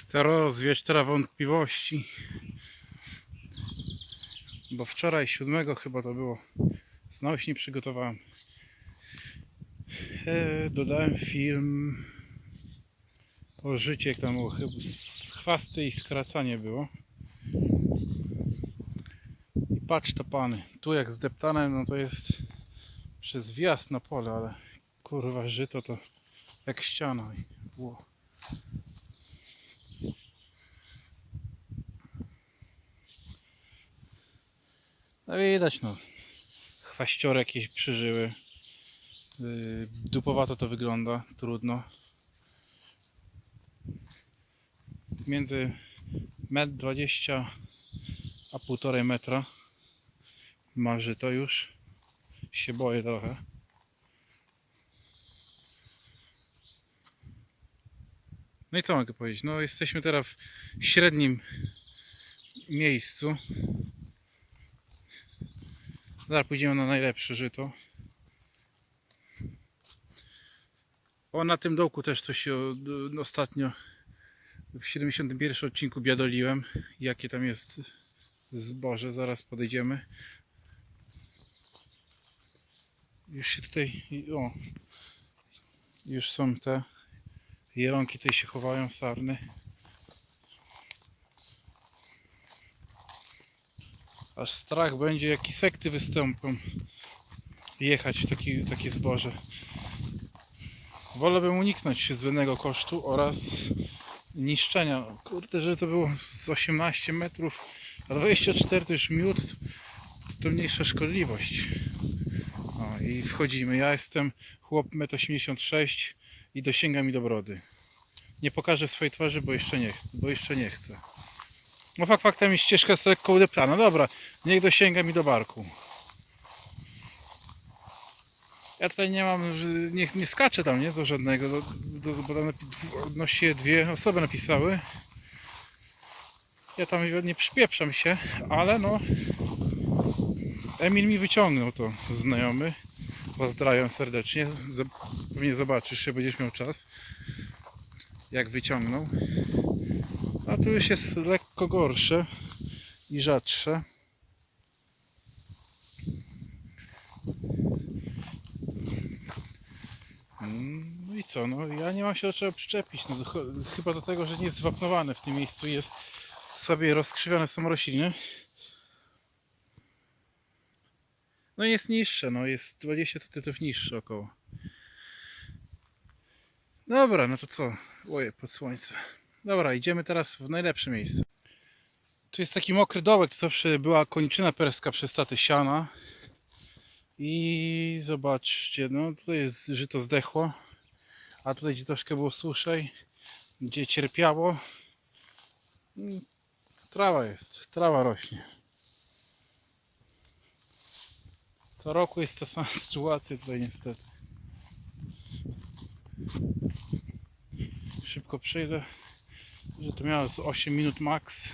Chcę rozwiać teraz wątpliwości. Bo wczoraj, siódmego chyba to było, znowu się nie przygotowałem. E, dodałem film o życiu, jak tam było, chyba chwasty i skracanie było. I patrz to pany, tu jak zdeptane, no to jest przez wjazd na pole, ale kurwa żyto to jak ściana. Było. No widać no. Chwaściory jakieś przeżyły. Yy, Dupowato to wygląda, trudno. Między 1,20 m a 1,5 metra marzy to już. Się boję trochę. No i co mogę powiedzieć? No jesteśmy teraz w średnim miejscu. Zaraz pójdziemy na najlepsze żyto. O, na tym dołku też coś ostatnio w 71 odcinku biadoliłem. Jakie tam jest zboże, zaraz podejdziemy. Już się tutaj, o, już są te jeronki tutaj się chowają, sarny. Aż strach będzie, jaki sekty wystąpią jechać w taki, takie zboże. Wolałbym uniknąć zbędnego kosztu oraz niszczenia. Kurde, że to było z 18 metrów, a 24 to już miód, to, mniejsza szkodliwość. O, I wchodzimy. Ja jestem chłop 1,86 m i dosięga mi do brody. Nie pokażę swojej twarzy, bo jeszcze nie, bo jeszcze nie chcę. No fakt faktem ścieżka jest lekko udeptana. Dobra, niech dosięga mi do barku. Ja tutaj nie mam, że- nie, nie skaczę tam, nie, do żadnego, do, do, bo tam dwie osoby napisały. Ja tam nie przypieprzam się, ale no Emil mi wyciągnął to znajomy. Pozdrawiam serdecznie. Pewnie zobaczysz, jak będziesz miał czas. Jak wyciągnął. A tu już jest lekko gorsze i rzadsze. No i co, no ja nie mam się do czego przyczepić. No, chyba do tego, że nie jest zwapnowane w tym miejscu jest słabiej rozkrzywione są rośliny. No jest niższe, no jest 20 cm niższe około. Dobra, no to co? Oje, pod słońce. Dobra, idziemy teraz w najlepsze miejsce. Tu jest taki mokry dołek, zawsze była kończyna perska przez staty siana. I zobaczcie, no tutaj jest żyto zdechło, a tutaj gdzie troszkę było suszej, gdzie cierpiało, mm, trawa jest, trawa rośnie. Co roku jest ta sama sytuacja tutaj niestety. Szybko przejdę, że to miało z 8 minut max.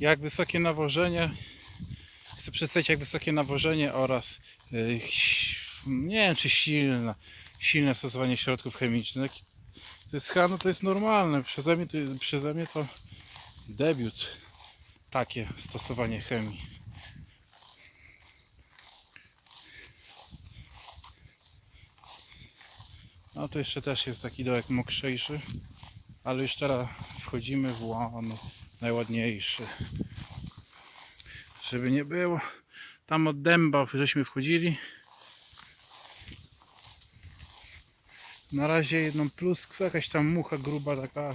Jak wysokie nawożenie, chcę przedstawić jak wysokie nawożenie oraz ś- nie wiem czy silne, silne stosowanie środków chemicznych. To jest no to jest normalne, przeze mnie to, przeze mnie to debiut takie stosowanie chemii. No to jeszcze też jest taki dołek mokrzejszy, ale już teraz wchodzimy w łan najładniejszy. Żeby nie było, tam od dęba żeśmy wchodzili. Na razie jedną pluskwę, jakaś tam mucha gruba taka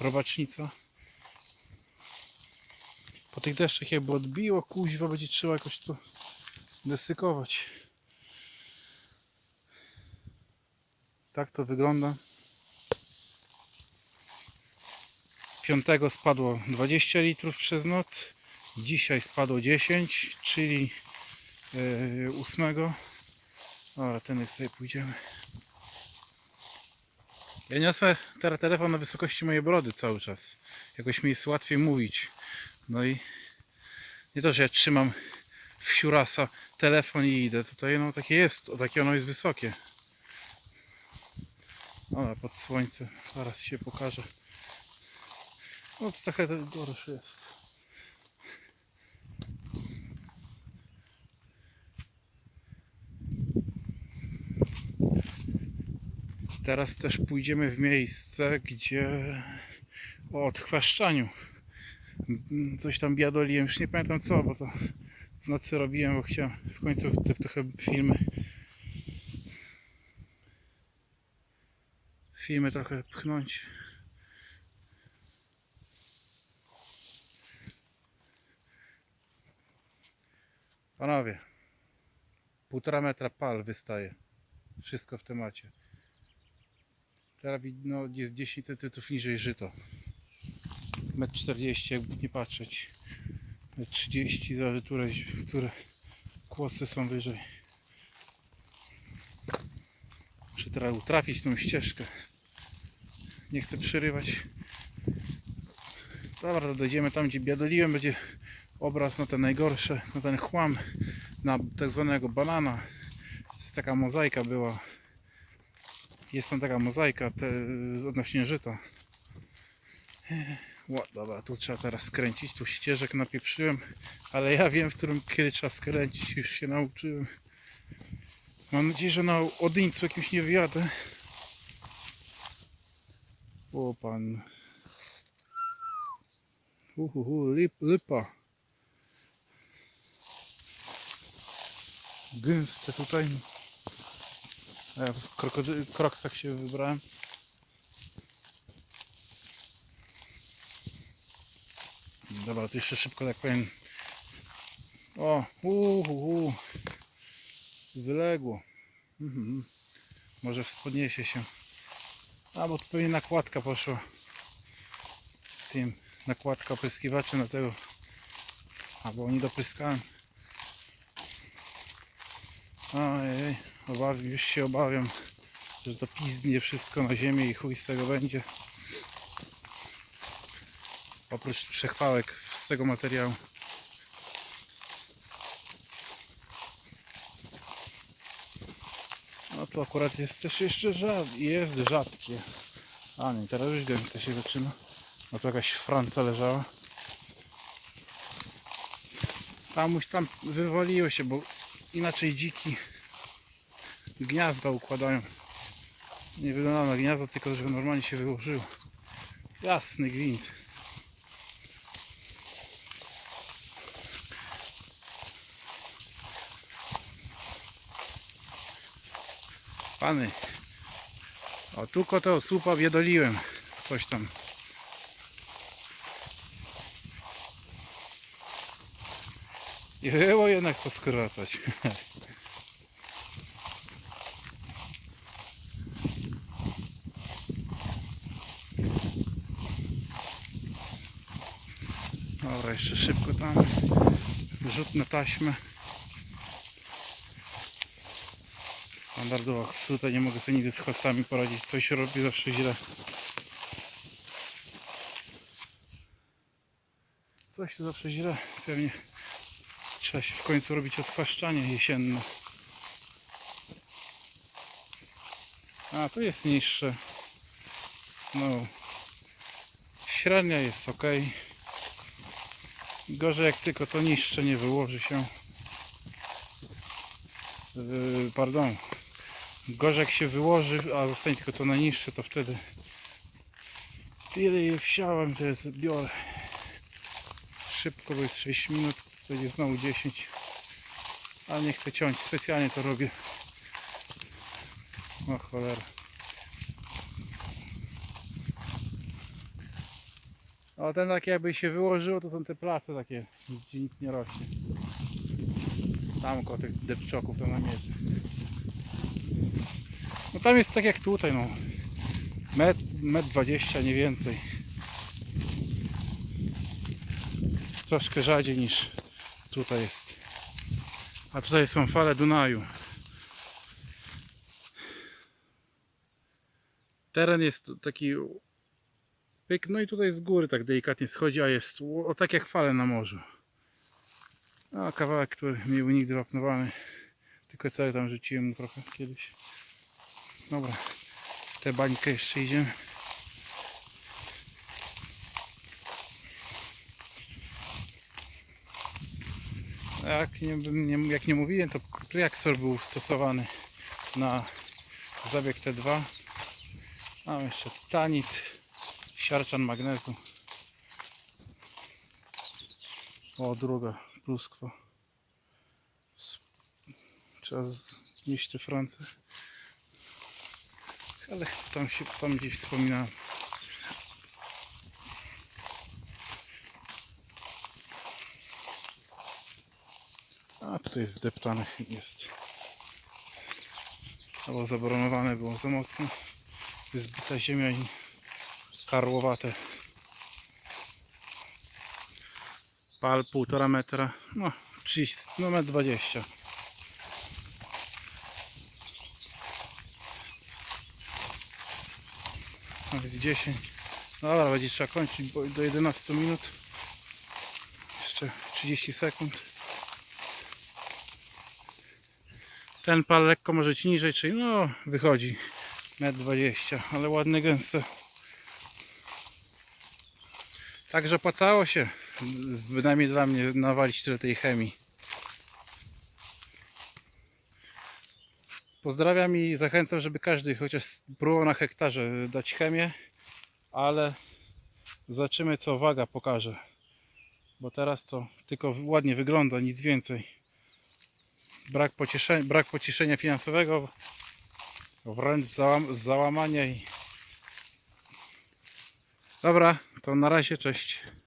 robacznica. Po tych deszczach jakby odbiło, kuźwa będzie trzeba jakoś to desykować. Tak to wygląda. Piątego spadło 20 litrów przez noc. Dzisiaj spadło 10, czyli yy, ósmego. Dobra, ten sobie pójdziemy. Ja niosę teraz telefon na wysokości mojej brody cały czas. Jakoś mi jest łatwiej mówić. No i nie to, że ja trzymam w siurasa telefon i idę. Tutaj no takie jest, takie ono jest wysokie. Ale pod słońce zaraz się pokaże. No to trochę to gorszy jest. Teraz też pójdziemy w miejsce, gdzie o odchwaszczaniu. Coś tam biadoliłem, już nie pamiętam co, bo to w nocy robiłem, bo chciałem w końcu te trochę filmy filmy trochę pchnąć. Panowie, półtora metra pal wystaje. Wszystko w temacie. Teraz no, jest 10 cm niżej żyto. 1,40 m jakby nie patrzeć. 1,30 m zależy, które, które kłosy są wyżej. Muszę teraz utrafić tą ścieżkę. Nie chcę przerywać. Dobra, dojdziemy tam, gdzie biadoliłem. Będzie obraz na te najgorsze, na ten chłam, na tak zwanego banana. To jest taka mozaika była. Jest tam taka mozaika te, odnośnie żyta. Ła, dobra, tu trzeba teraz skręcić. Tu ścieżek napieprzyłem, ale ja wiem, w którym kiedy trzeba skręcić. Już się nauczyłem. Mam nadzieję, że na Odyńcu jakimś nie wyjadę. O pan. Uhuhu, lip, lipa. Gęste tutaj. Ja w krokody- kroksach się wybrałem. Dobra, to jeszcze szybko tak powiem. O, uhuhu. Wyległo. Mhm. Może podniesie się. A bo tu pewnie nakładka poszła. Tym nakładka opryskiwaczy na tego. Albo nie dopryskałem. Ojej, obawiam, już się obawiam, że to pizdnie wszystko na ziemię i chuj z tego będzie. Oprócz przechwałek z tego materiału. No to akurat jest też jeszcze rzad jest rzadkie. A nie, teraz już gęste się zaczyna. No to jakaś franca leżała. Tam już tam wywaliło się, bo inaczej dziki gniazda układają. Nie wygląda na gniazdo, tylko że normalnie się wyłożyło. Jasny gwint. Pany. O tu to słupa biedoliłem. Coś tam. I było jednak co skracać. Dobra, jeszcze szybko tam. Rzut na taśmę. Standardowo tutaj nie mogę sobie nigdy z chwastami poradzić. Coś robi zawsze źle. Coś zawsze źle. Pewnie trzeba się w końcu robić odchwaszczanie jesienne. A tu jest niższe. No. Średnia jest ok. Gorzej jak tylko to niższe nie wyłoży się. Yy, pardon. Gorzej jak się wyłoży, a zostanie tylko to na niższe, to wtedy tyle je wsiałem, że zbiorę. Szybko, bo jest 6 minut, będzie znowu 10 ale nie chcę ciąć, specjalnie to robię. O cholera. A ten tak jakby się wyłożyło to są te place takie gdzie nikt nie rośnie. Tam koło tych depczoków to na no tam jest tak jak tutaj no metr, metr 20 nie więcej troszkę rzadziej niż tutaj jest. A tutaj są fale Dunaju. Teren jest taki pyk, no i tutaj z góry tak delikatnie schodzi, a jest o, tak jak fale na morzu. A kawałek, który nie był nigdy wapnowany, tylko cały tam rzuciłem mu trochę kiedyś. Dobra, tę bańkę jeszcze idziemy. Jak nie, nie, jak nie mówiłem, to Triaxor był stosowany na zabieg T2. Mam jeszcze titanit, siarczan magnezu. O, druga pluskwa. Trzeba znieść te France. Ale tam się tam gdzieś wspominałem. A tutaj zdeptane jest. Albo zabronowane było za mocno. Jest bita ziemia i karłowate. Pal półtora metra. No, 30, no metr 20. Z 10. Dobra, będzie trzeba kończyć bo do 11 minut. Jeszcze 30 sekund. Ten pal lekko może ci niżej, czyli no wychodzi 1,20 m, ale ładne gęste. Także opłacało się, bynajmniej dla mnie, nawalić tyle tej chemii. Pozdrawiam i zachęcam, żeby każdy chociaż spróbował na hektarze dać chemię, ale zobaczymy co waga pokaże. Bo teraz to tylko ładnie wygląda, nic więcej. Brak pocieszenia, brak pocieszenia finansowego, wręcz załam, załamania i... Dobra, to na razie, cześć.